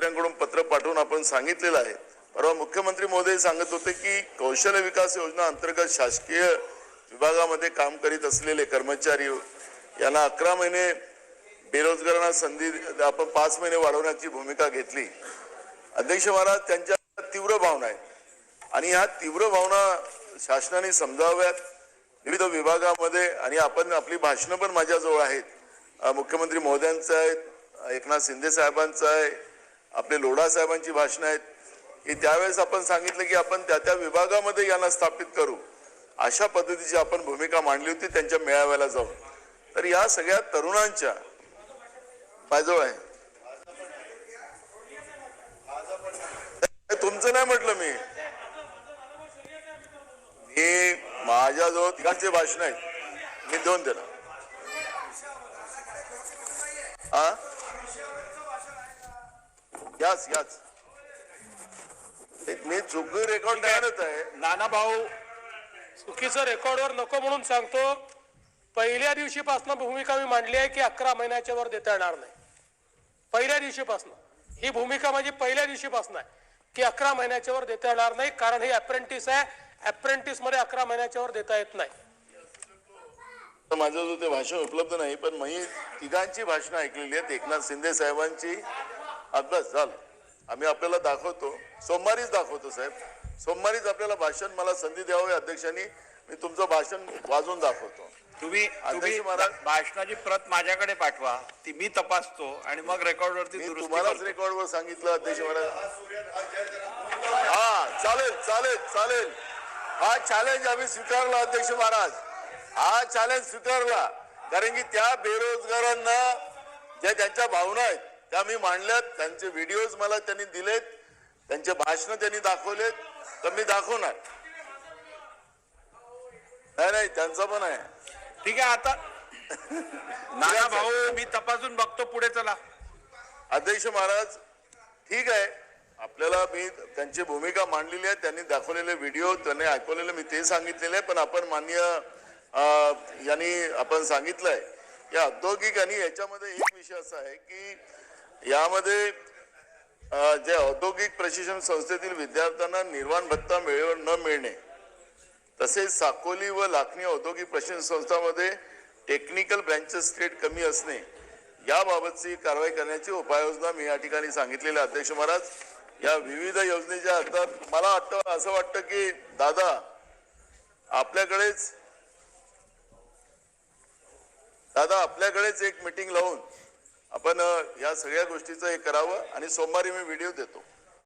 मंत्र्यांकडून पत्र पाठवून आपण सांगितलेलं आहे. परवा मुख्यमंत्री महोदय सांगत होते की कौशल्य विकास योजना अंतर्गत शासकीय विभागामध्ये काम करीत असलेले कर्मचारी यांना अकरा महिने बेरोजगारांना संधी आपण पाच महिने वाढवण्याची भूमिका घेतली. अध्यक्ष महाराज त्यांच्या तीव्र भावना आहेत. आणि ह्या तीव्र भावना शासनाने समजाव्यात. विविध विभागामध्ये आणि आपण आपली भाषणं पण माझ्याजवळ आहेत. मुख्यमंत्री महोदयांचं आहेत एकनाथ शिंदे साहेबांचं आहे आपले लोढा साहेबांची भाषणं आहेत. की त्यावेळेस आपण सांगितलं की आपण त्या त्या विभागामध्ये यांना स्थापित करू. अशा पद्धतीची आपण भूमिका मांडली होती त्यांच्या मेळाव्याला जाऊन. तर या सगळ्या तरुणांच्या माझ्याजवळ आहे. तुमचं नाही म्हटलं मी. मी माझ्याजवळ तिघांचे भाषण आहेत. मी देऊन देणार. याच याच. मी चुकी रेकॉर्ड आणत आहे. नाना भाऊ चुकीचं रेकॉर्डवर नको म्हणून सांगतो पहिल्या दिवशीपासून भूमिका मी मांडली आहे की अकरा महिन्याच्या वर देता येणार नाही. पहिल्या दिवशीपासून. ही भूमिका माझी पहिल्या दिवशीपासून आहे की अकरा महिन्याच्या वर देता येणार नाही कारण हे अप्रेंटिस आहे. अप्रेंटिसमध्ये अकरा महिन्याच्या वर देता येत नाही. तर माझं जो ते भाषण उपलब्ध नाही पण मी तिघांची भाषणं ऐकलेली आहेत. एकनाथ शिंदे साहेबांची अभ्यास झालं. आम्ही आपल्याला दाखवतो. सोमवारीच दाखवतो साहेब. सोमवारीच आपल्याला भाषण मला संधी द्यावी अध्यक्षांनी. मी तुमचं भाषण वाजवून दाखवतो. तुम्ही. भाषणाची प्रत माझ्याकडे पाठवा. ती मी तपासतो आणि मग रेकॉर्ड वरती तुम्हालाच करतो. रेकॉर्डवर सांगितलं अध्यक्ष महाराज. हा चालेल चालेल चालेल. हा चॅलेंज आम्ही स्वीकारला अध्यक्ष महाराज. हा चॅलेंज स्वीकारला. कारण की त्या बेरोजगारांना ज्या त्यांच्या भावना आहेत त्या मी मांडल्यात त्यांचे व्हिडिओज मला त्यांनी दिलेत त्यांचे भाषण त्यांनी दाखवलेत तर मी दाखवणार. नाही नाही त्यांचं पण आहे. ठीक आहे आता नाना भाऊ मी तपासून बघतो पुढे चला. अध्यक्ष महाराज ठीक आहे. आपल्याला मी त्यांची भूमिका मांडलेली आहे त्यांनी दाखवलेले व्हिडिओ त्यांनी ऐकवलेले मी ते सांगितलेले आहे पण आपण मान्य यांनी आपण सांगितलंय. या औद्योगिक आणि याच्यामध्ये एक विषय असा आहे की यामध्ये जे औद्योगिक प्रशिक्षण संस्थेतील विद्यार्थ्यांना निर्माण भत्ता मिळव न मिळणे तसेच साकोली व लाखणी औद्योगिक प्रशिक्षण संस्थांमध्ये टेक्निकल ब्रँचेस स्टेट कमी असणे याबाबतची कारवाई करण्याची उपाययोजना मी या ठिकाणी सांगितलेल्या अध्यक्ष महाराज या विविध योजनेच्या अर्थात मला वाटतं असं वाटतं की दादा आपल्याकडेच दादा आपल्याकडेच एक मिटिंग लावून आपण या सगळ्या गोष्टीचं हे करावं आणि सोमवारी मी व्हिडिओ देतो.